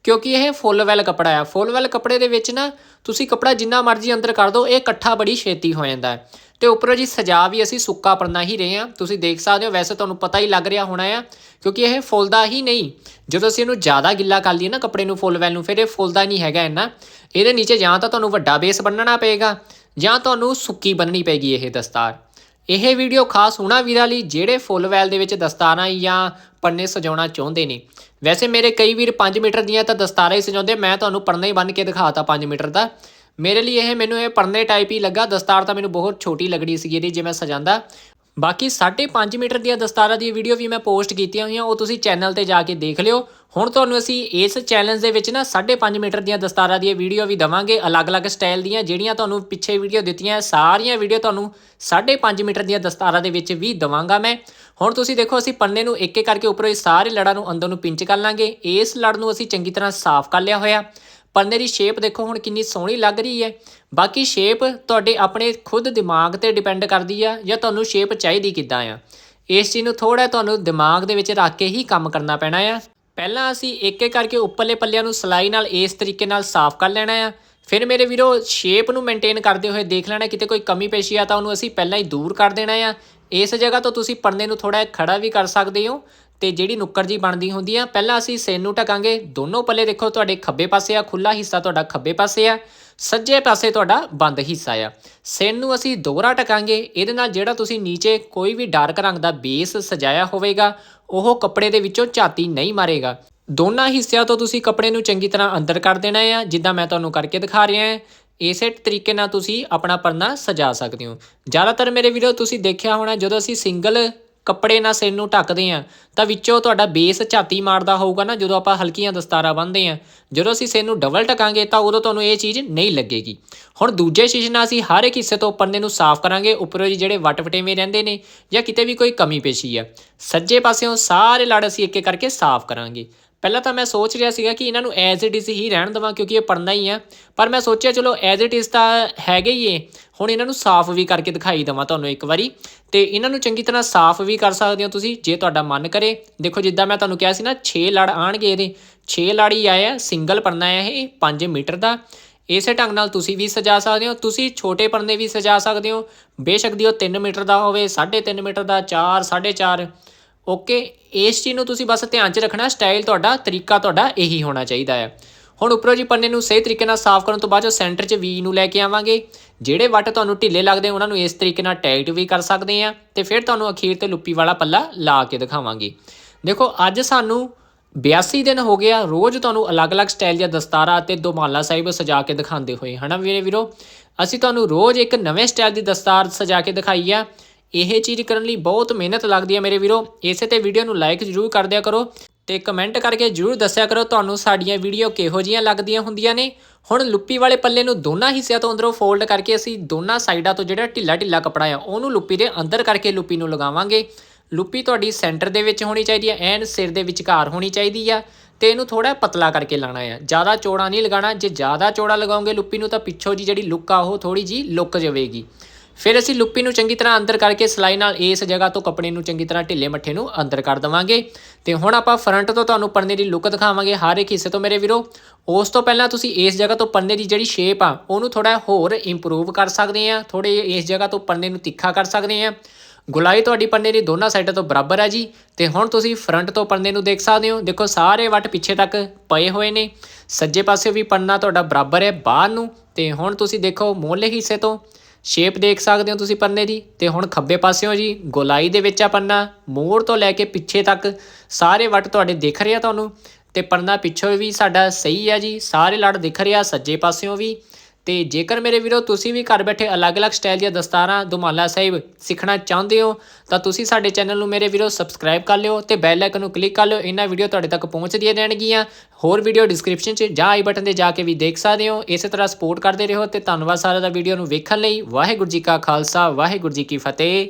ਕਿਉਂਕਿ ਇਹ ਫੁੱਲ ਵੈਲ ਕੱਪੜਾ ਆ। ਫੁੱਲ ਵੈਲ ਕੱਪੜੇ ਦੇ ਵਿੱਚ ਨਾ, ਤੁਸੀਂ ਕੱਪੜਾ ਜਿੰਨਾ ਮਰਜ਼ੀ ਅੰਦਰ ਕਰ ਦਿਓ, ਇਹ ਇਕੱਠਾ ਬੜੀ ਛੇਤੀ ਹੋ ਜਾਂਦਾ। ਹੈ ਤੇ ਉੱਪਰੋਂ ਜੀ ਸਜਾ ਵੀ ਅਸੀਂ ਸੁੱਕਾ ਪਰਨਾ ਹੀ ਰਹੇ ਆ ਤੁਸੀਂ ਦੇਖ ਸਕਦੇ ਹੋ, ਵੈਸੇ ਤੁਹਾਨੂੰ ਪਤਾ ਹੀ ਲੱਗ ਰਿਹਾ ਹੋਣਾ ਆ, ਕਿਉਂਕਿ ਇਹ ਫੁੱਲਦਾ ਹੀ ਨਹੀਂ। ਜਦੋਂ ਅਸੀਂ ਇਹਨੂੰ ਜ਼ਿਆਦਾ ਗਿੱਲਾ ਕਰ ਲਈਏ ਨਾ ਕੱਪੜੇ ਨੂੰ ਫੁੱਲ ਵੈਲ ਨੂੰ, ਫਿਰ ਇਹ ਫੁੱਲਦਾ ਨਹੀਂ ਹੈਗਾ ਇੰਨਾ। ਇਹਦੇ ਨੀਚੇ ਜਾਂ ਤਾਂ ਤੁਹਾਨੂੰ ਵੱਡਾ ਬੇਸ ਬੰਨਣਾ ਪਏਗਾ, ਜਾਂ ਤੁਹਾਨੂੰ ਸੁੱਕੀ ਬੰਨਣੀ ਪਏਗੀ ਇਹ ਦਸਤਾਰ। ਇਹ ਵੀਡੀਓ ਖਾਸ ਹੋਣਾ ਵੀਰਾਂ ਲਈ ਜਿਹੜੇ ਫੁੱਲ ਵੈਲ ਦੇ ਵਿੱਚ ਦਸਤਾਰਾਂ ਜਾਂ ਪੰਨੇ ਸਜਾਉਣਾ ਚਾਹੁੰਦੇ ਨੇ। ਵੈਸੇ ਮੇਰੇ ਕਈ ਵੀਰ 5 ਮੀਟਰ ਦੀਆਂ ਤਾਂ ਦਸਤਾਰਾਂ ਹੀ ਸਜਾਉਂਦੇ, ਮੈਂ ਤੁਹਾਨੂੰ ਪਰਨਾ ਹੀ ਬੰਨ ਕੇ ਦਿਖਾਤਾ 5 ਮੀਟਰ ਦਾ। ਮੇਰੇ ਲਈ ਇਹ ਮੈਨੂੰ ਇਹ ਪਰਨੇ ਟਾਈਪ ਹੀ ਲੱਗਾ। ਦਸਤਾਰ ਤਾਂ ਮੈਨੂੰ ਬਹੁਤ ਛੋਟੀ ਲੱਗਣੀ ਸੀ ਇਹਦੀ, ਜੇ ਮੈਂ ਸਜਾਂਦਾ ਬਾਕੀ 5.5 ਮੀਟਰ ਦੀਆਂ ਦਸਤਾਰਾਂ ਦੀ ਵੀਡੀਓ ਵੀ ਮੈਂ ਪੋਸਟ ਕੀਤੀਆਂ ਹੋਈਆਂ, ਉਹ ਤੁਸੀਂ ਚੈਨਲ ਤੇ ਜਾ ਕੇ ਦੇਖ ਲਿਓ। ਹੁਣ ਤੁਹਾਨੂੰ ਅਸੀਂ ਇਸ ਚੈਲੰਜ ਦੇ ਵਿੱਚ ਨਾ 5.5 ਮੀਟਰ ਦੀਆਂ ਦਸਤਾਰਾਂ ਦੀਆਂ ਵੀਡੀਓ ਵੀ ਦਵਾਂਗੇ, ਅਲੱਗ-ਅਲੱਗ ਸਟਾਈਲ ਦੀਆਂ, ਜਿਹੜੀਆਂ ਤੁਹਾਨੂੰ ਪਿੱਛੇ ਵੀਡੀਓ ਦਿੱਤੀਆਂ, ਸਾਰੀਆਂ ਵੀਡੀਓ ਤੁਹਾਨੂੰ 5.5 ਮੀਟਰ ਦੀਆਂ ਦਸਤਾਰਾਂ ਦੇ ਵਿੱਚ ਵੀ ਦਵਾਂਗਾ ਮੈਂ। ਹੁਣ ਤੁਸੀਂ ਦੇਖੋ, ਅਸੀਂ ਪੰਨੇ ਨੂੰ ਇੱਕ ਇੱਕ ਕਰਕੇ ਉੱਪਰੋਂ ਇਹ ਸਾਰੇ ਲੜਾਂ ਨੂੰ ਅੰਦਰ ਨੂੰ ਪਿੰਚ ਕਰ ਲਾਂਗੇ। ਇਸ ਲੜ ਨੂੰ ਅਸੀਂ ਚੰਗੀ ਤਰ੍ਹਾਂ ਸਾਫ਼ ਕਰ ਲਿਆ ਹੋਇਆ। ਪਰਨੇ ਦੀ ਸ਼ੇਪ ਦੇਖੋ, ਹੁਣ ਕਿੰਨੀ ਸੋਹਣੀ ਲੱਗ ਰਹੀ ਹੈ। ਬਾਕੀ ਸ਼ੇਪ ਤੁਹਾਡੇ ਆਪਣੇ ਖੁਦ ਦਿਮਾਗ ਤੇ ਡਿਪੈਂਡ ਕਰਦੀ ਆ ਜਾਂ ਤੁਹਾਨੂੰ ਸ਼ੇਪ ਚਾਹੀਦੀ ਕਿੱਦਾਂ ਆ। ਇਸ ਚੀਜ਼ ਨੂੰ ਥੋੜਾ ਤੁਹਾਨੂੰ ਦਿਮਾਗ ਦੇ ਵਿੱਚ ਰੱਖ ਕੇ ਹੀ ਕੰਮ ਕਰਨਾ ਪੈਣਾ ਆ। ਪਹਿਲਾਂ ਅਸੀਂ ਇੱਕ ਇੱਕ ਕਰਕੇ ਉੱਪਰਲੇ ਪੱਲਿਆਂ ਨੂੰ ਸਲਾਈ ਨਾਲ ਇਸ ਤਰੀਕੇ ਨਾਲ ਸਾਫ਼ ਕਰ ਲੈਣਾ ਆ। ਫਿਰ ਮੇਰੇ ਵੀਰੋ ਸ਼ੇਪ ਨੂੰ ਮੇਨਟੇਨ ਕਰਦੇ ਹੋਏ ਦੇਖ ਲੈਣਾ, ਕਿਤੇ ਕੋਈ ਕਮੀ ਪੇਸ਼ੀ ਆ ਤਾਂ ਉਹਨੂੰ ਅਸੀਂ ਪਹਿਲਾਂ ਹੀ ਦੂਰ ਕਰ ਦੇਣਾ ਆ। ਇਸ ਜਗ੍ਹਾ ਤੋਂ ਤੁਸੀਂ ਪਰਨੇ ਨੂੰ ਥੋੜਾ ਖੜਾ ਵੀ ਕਰ ਸਕਦੇ ਹੋ। ਤੇ ਜਿਹੜੀ ਨੁੱਕਰ ਜੀ ਬਣਦੀ ਹੁੰਦੀ ਆ, ਪਹਿਲਾਂ ਅਸੀਂ ਸੇਨ ਨੂੰ ਢਕਾਂਗੇ। ਦੋਨੋਂ ਪੱਲੇ ਦੇਖੋ, ਤੁਹਾਡੇ ਖੱਬੇ ਪਾਸੇ ਆ ਖੁੱਲਾ ਹਿੱਸਾ ਤੁਹਾਡਾ ਖੱਬੇ ਪਾਸੇ ਆ, ਸੱਜੇ ਪਾਸੇ ਤੁਹਾਡਾ ਬੰਦ ਹਿੱਸਾ ਆ। ਸੇਨ ਨੂੰ ਅਸੀਂ ਦੋਹਰਾ ਟਕਾਂਗੇ ਇਹਦੇ ਨਾਲ ਜਿਹੜਾ ਤੁਸੀਂ ਨੀਚੇ ਕੋਈ ਵੀ ਡਾਰਕ ਰੰਗ ਦਾ ਬੇਸ ਸਜਾਇਆ ਹੋਵੇਗਾ, ਉਹ ਕੱਪੜੇ ਦੇ ਵਿੱਚੋਂ ਝਾਤੀ ਨਹੀਂ ਮਾਰੇਗਾ। ਦੋਨਾਂ ਹਿੱਸਿਆਂ ਤੋਂ ਤੁਸੀਂ ਕੱਪੜੇ ਨੂੰ ਚੰਗੀ ਤਰ੍ਹਾਂ ਅੰਦਰ ਕਰ ਦੇਣਾ ਆ, ਜਿੱਦਾਂ ਮੈਂ ਤੁਹਾਨੂੰ ਕਰਕੇ ਦਿਖਾ ਰਿਹਾ ਹਾਂ ਇਸੇ ਤਰੀਕੇ ਨਾਲ ਤੁਸੀਂ ਆਪਣਾ ਪਰਨਾ ਸਜਾ ਸਕਦੇ ਹੋ। ਜ਼ਿਆਦਾਤਰ ਮੇਰੇ ਵੀਡੀਓ ਤੁਸੀਂ ਦੇਖਿਆ ਹੋਣਾ, ਜਦੋਂ ਅਸੀਂ ਸਿੰਗਲ ਕੱਪੜੇ ਨਾਲ ਸਿਰ ਨੂੰ ਢੱਕਦੇ ਆ, ਤਾਂ ਵਿੱਚੋਂ ਤੁਹਾਡਾ ਬੇਸ ਝਾਤੀ ਮਾਰਦਾ ਹੋਊਗਾ ਨਾ, ਜਦੋਂ ਆਪਾਂ ਹਲਕੀਆਂ ਦਸਤਾਰਾਂ ਬੰਨਦੇ ਆ। ਜਦੋਂ ਅਸੀਂ ਸਿਰ ਨੂੰ ਡਬਲ ਟਕਾਂਗੇ ਤਾਂ ਉਦੋਂ ਤੁਹਾਨੂੰ ਇਹ ਚੀਜ਼ ਨਹੀਂ ਲੱਗੇਗੀ। ਹੁਣ ਦੂਜੇ ਸ਼ੀਸ਼ੇ ਨਾਲ ਅਸੀਂ ਹਰ ਇੱਕ ਹਿੱਸੇ ਤੋਂ ਪੰਨੇ ਨੂੰ ਸਾਫ਼ ਕਰਾਂਗੇ, ਉੱਪਰੋਂ ਜੀ ਜਿਹੜੇ ਵਟ ਵਟੇਵੇਂ ਰਹਿੰਦੇ ਨੇ ਜਾਂ ਕਿਤੇ ਵੀ ਕੋਈ ਕਮੀ ਪੇਸ਼ੀ ਆ। ਸੱਜੇ ਪਾਸਿਓਂ ਸਾਰੇ ਲੜ ਅਸੀਂ ਇੱਕ ਇੱਕ ਕਰਕੇ ਸਾਫ਼ ਕਰਾਂਗੇ। ਪਹਿਲਾਂ ਤਾਂ ਮੈਂ ਸੋਚ ਰਿਹਾ ਸੀਗਾ ਕਿ ਇਹਨਾਂ ਨੂੰ ਐਜ਼ ਇਟ ਇਜ਼ ਹੀ ਰਹਿਣ ਦੇਵਾਂ ਕਿਉਂਕਿ ਇਹ ਪੜਨਾ ਹੀ ਆ। ਪਰ ਮੈਂ ਸੋਚਿਆ, ਚਲੋ ਐਜ਼ ਇਟ ਇਜ਼ ਤਾਂ ਹੈਗੇ ਹੀ ਏ ਹੁਣ ਇਹਨਾਂ ਨੂੰ ਸਾਫ਼ ਵੀ ਕਰਕੇ ਦਿਖਾਈ ਦਵਾਂ ਤੁਹਾਨੂੰ ਇੱਕ ਵਾਰੀ। ਤੇ ਇਹਨਾਂ ਨੂੰ ਚੰਗੀ ਤਰ੍ਹਾਂ ਸਾਫ਼ ਵੀ ਕਰ ਸਕਦੇ ਹੋ ਤੁਸੀਂ, ਜੇ ਤੁਹਾਡਾ ਮਨ ਕਰੇ। ਦੇਖੋ, ਜਿੱਦਾਂ ਮੈਂ ਤੁਹਾਨੂੰ ਕਿਹਾ ਸੀ ਨਾ 6 ਲੜ ਆਣਗੇ ਇਹਦੇ। 6 ਲੜ ਹੀ ਆਏ ਆ ਸਿੰਗਲ ਪੜਨਾ ਹੈ ਇਹ 5 ਮੀਟਰ ਦਾ। ਇਸੇ ਢੰਗ ਨਾਲ ਤੁਸੀਂ ਵੀ ਸਜਾ ਸਕਦੇ ਹੋ, ਤੁਸੀਂ ਛੋਟੇ ਪਰਨੇ ਵੀ ਸਜਾ ਸਕਦੇ ਹੋ। ਬੇਸ਼ੱਕ ਦੀ ਉਹ 3 ਮੀਟਰ ਦਾ ਹੋਵੇ 3.5 ਮੀਟਰ ਦਾ 4 4.5 ਓਕੇ ਇਸ ਚੀਜ਼ ਨੂੰ ਤੁਸੀਂ ਬਸ ਧਿਆਨ 'ਚ ਰੱਖਣਾ ਸਟਾਈਲ ਤੁਹਾਡਾ, ਤਰੀਕਾ ਤੁਹਾਡਾ ਇਹੀ ਹੋਣਾ ਚਾਹੀਦਾ ਹੈ। ਹੁਣ ਉੱਪਰੋਂ ਜੀ ਪੰਨੇ ਨੂੰ ਸਹੀ ਤਰੀਕੇ ਨਾਲ ਸਾਫ਼ ਕਰਨ ਤੋਂ ਬਾਅਦ ਜੋ ਸੈਂਟਰ 'ਚ ਵੀ ਨੂੰ ਲੈ ਕੇ ਆਵਾਂਗੇ, ਜਿਹੜੇ ਵੱਟ ਤੁਹਾਨੂੰ ਢਿੱਲੇ ਲੱਗਦੇ ਉਹਨਾਂ ਨੂੰ ਇਸ ਤਰੀਕੇ ਨਾਲ ਟਾਈਟ ਵੀ ਕਰ ਸਕਦੇ ਆ ਤੇ ਫਿਰ ਤੁਹਾਨੂੰ ਅਖੀਰ ਤੇ ਲੁੱਪੀ ਵਾਲਾ ਪੱਲਾ ਲਾ ਕੇ ਦਿਖਾਵਾਂਗੇ। ਦੇਖੋ, ਅੱਜ ਸਾਨੂੰ 82 ਦਿਨ ਹੋ ਗਿਆ, ਰੋਜ਼ ਤੁਹਾਨੂੰ ਅਲੱਗ-ਅਲੱਗ ਸਟਾਈਲ ਦੀਆਂ ਦਸਤਾਰਾਂ ਅਤੇ ਦੁਮਾਲਾ ਸਾਹਿਬ ਸਜਾ ਕੇ ਦਿਖਾਉਂਦੇ ਹੋਏ, ਹਨਾ ਵੀਰੇ ਵੀਰੋ? ਅਸੀਂ ਤੁਹਾਨੂੰ ਰੋਜ਼ ਇੱਕ ਨਵੇਂ ਸਟਾਈਲ ਦੀ ਦਸਤਾਰ ਸਜਾ ਕੇ ਦਿਖਾਈ ਆ ਇਹ ਚੀਜ਼ ਕਰਨ ਲਈ ਬਹੁਤ ਮਿਹਨਤ ਲੱਗਦੀ ਹੈ ਮੇਰੇ ਵੀਰੋ। ਇਸੇ ਤੇ ਵੀਡੀਓ ਨੂੰ ਲਾਈਕ ਜ਼ਰੂਰ ਕਰ ਦਿਆ ਕਰੋ ਤੇ ਕਮੈਂਟ ਕਰਕੇ ਜ਼ਰੂਰ ਦੱਸਿਆ ਕਰੋ ਤੁਹਾਨੂੰ ਸਾਡੀਆਂ ਵੀਡੀਓ ਕਿਹੋ ਜੀਆਂ ਲੱਗਦੀਆਂ ਹੁੰਦੀਆਂ ਨੇ। ਹੁਣ ਲੁੱਪੀ ਵਾਲੇ ਪੱਲੇ ਨੂੰ ਦੋਨਾਂ ਹਿੱਸਿਆਂ ਤੋਂ ਅੰਦਰੋਂ ਫੋਲਡ ਕਰਕੇ ਅਸੀਂ ਦੋਨਾਂ ਸਾਈਡਾਂ ਤੋਂ ਜਿਹੜਾ ਢਿੱਲਾ ਢਿੱਲਾ ਕਪੜਾ ਆ, ਉਹਨੂੰ ਲੁੱਪੀ ਦੇ ਅੰਦਰ ਕਰਕੇ ਲੁੱਪੀ ਨੂੰ ਲਗਾਵਾਂਗੇ। ਲੁੱਪੀ ਤੁਹਾਡੀ ਸੈਂਟਰ ਦੇ ਵਿੱਚ ਹੋਣੀ ਚਾਹੀਦੀ ਹੈ ਐਨ ਸਿਰ ਦੇ ਵਿਚਕਾਰ ਹੋਣੀ ਚਾਹੀਦੀ ਆ ਤੇ ਇਹਨੂੰ ਥੋੜਾ ਪਤਲਾ ਕਰਕੇ ਲਾਣਾ ਆ। ਜ਼ਿਆਦਾ ਚੌੜਾ ਨਹੀਂ ਲਗਾਉਣਾ, ਜੇ ਜ਼ਿਆਦਾ ਚੌੜਾ ਲਗਾਓਗੇ ਲੁੱਪੀ ਨੂੰ ਤਾਂ ਪਿੱਛੋਂ ਜੀ ਜਿਹੜੀ ਲੁੱਕ ਆ ਉਹ ਥੋੜੀ ਜੀ ਲੁੱਕ ਜਾਵੇਗੀ। ਫਿਰ ਅਸੀਂ ਲੁੱਪੀ ਨੂੰ ਚੰਗੀ ਤਰ੍ਹਾਂ ਅੰਦਰ ਕਰਕੇ ਸਲਾਈ ਨਾਲ ਇਸ ਜਗ੍ਹਾ ਤੋਂ ਕੱਪੜੇ ਨੂੰ ਚੰਗੀ ਤਰ੍ਹਾਂ ਢਿੱਲੇ ਮੱਠੇ ਨੂੰ ਅੰਦਰ ਕਰ ਦਵਾਂਗੇ। ਤੇ ਹੁਣ ਆਪਾਂ ਫਰੰਟ ਤੋਂ ਤੁਹਾਨੂੰ ਪੰਨੇ ਦੀ ਲੁੱਕ ਦਿਖਾਵਾਂਗੇ, ਹਰ ਇੱਕ ਹਿੱਸੇ ਤੋਂ ਮੇਰੇ ਵੀਰੋ। ਉਸ ਤੋਂ ਪਹਿਲਾਂ ਤੁਸੀਂ ਇਸ ਜਗ੍ਹਾ ਤੋਂ ਪੰਨੇ ਦੀ ਜਿਹੜੀ ਸ਼ੇਪ ਆ, ਉਹਨੂੰ ਥੋੜਾ ਹੋਰ ਇੰਪਰੂਵ ਕਰ ਸਕਦੇ ਆ ਥੋੜੇ ਇਸ ਜਗ੍ਹਾ ਤੋਂ ਪੰਨੇ ਨੂੰ ਤਿੱਖਾ ਕਰ ਸਕਦੇ ਆ। ਗੁਲਾਈ ਤੁਹਾਡੀ ਪੰਨੇ ਦੀ ਦੋਨਾਂ ਸਾਈਡਾਂ ਤੋਂ ਬਰਾਬਰ ਹੈ ਜੀ। ਤੇ ਹੁਣ ਤੁਸੀਂ ਫਰੰਟ ਤੋਂ ਪੰਨੇ ਨੂੰ ਦੇਖ ਸਕਦੇ ਹੋ। ਦੇਖੋ, ਸਾਰੇ ਵੱਟ ਪਿੱਛੇ ਤੱਕ ਪਏ ਹੋਏ ਨੇ। ਸੱਜੇ ਪਾਸੇ ਵੀ ਪੰਨਾ ਤੁਹਾਡਾ ਬਰਾਬਰ ਹੈ, ਬਾਹਰ ਨੂੰ। ਤੇ ਹੁਣ ਤੁਸੀਂ ਦੇਖੋ, ਮੋਹਲੇ ਹਿੱਸੇ ਤੋਂ ਸ਼ੇਪ ਦੇਖ ਸਕਦੇ ਹੋ ਤੁਸੀਂ ਪੰਨੇ ਦੀ। ਤੇ ਹੁਣ ਖੱਬੇ ਪਾਸਿਓਂ ਜੀ, ਗੋਲਾਈ ਦੇ ਵਿੱਚ ਆ ਪੰਨਾ। ਮੋੜ ਤੋਂ ਲੈ ਕੇ ਪਿੱਛੇ ਤੱਕ ਸਾਰੇ ਵੱਟ ਤੁਹਾਡੇ ਦਿਖ ਰਿਹਾ ਤੁਹਾਨੂੰ। ਤੇ ਪੰਨਾ ਪਿੱਛੋਂ ਵੀ ਸਾਡਾ ਸਹੀ ਆ ਜੀ। ਸਾਰੇ ਲੜ ਦਿਖ ਰਿਹਾ ਸੱਜੇ ਪਾਸਿਓਂ ਵੀ। ਤੇ ਜੇਕਰ ਮੇਰੇ ਵੀਰੋ ਤੁਸੀਂ ਵੀ ਘਰ ਬੈਠੇ ਅਲੱਗ-ਅਲੱਗ ਸਟਾਈਲ ਦੀਆਂ ਦਸਤਾਰਾਂ ਦੁਮਾਲਾ ਸਾਹਿਬ ਸਿੱਖਣਾ ਚਾਹੁੰਦੇ ਹੋ, ਤਾਂ ਤੁਸੀਂ ਸਾਡੇ ਚੈਨਲ ਨੂੰ ਮੇਰੇ ਵੀਰੋ ਸਬਸਕ੍ਰਾਈਬ ਕਰ ਲਿਓ ਤੇ ਬੈਲ ਆਈਕਨ ਨੂੰ ਕਲਿੱਕ ਕਰ ਲਿਓ। ਇਹਨਾਂ ਵੀਡੀਓ ਤੁਹਾਡੇ ਤੱਕ ਪਹੁੰਚਦੀਆਂ ਰਹਿਣਗੀਆਂ। ਹੋਰ ਵੀਡੀਓ ਡਿਸਕ੍ਰਿਪਸ਼ਨ 'ਚ ਜਾਂ ਆਈ ਬਟਨ ਤੇ ਜਾ ਕੇ ਵੀ ਦੇਖ ਸਕਦੇ ਹੋ। ਇਸੇ ਤਰ੍ਹਾਂ ਸਪੋਰਟ ਕਰਦੇ ਰਹੋ ਤੇ ਧੰਨਵਾਦ ਸਾਰਿਆਂ ਦਾ ਵੀਡੀਓ ਨੂੰ ਵੇਖਣ ਲਈ। ਵਾਹਿਗੁਰੂ ਜੀ ਕਾ ਖਾਲਸਾ, ਵਾਹਿਗੁਰੂ ਜੀ ਕੀ ਫਤਿਹ।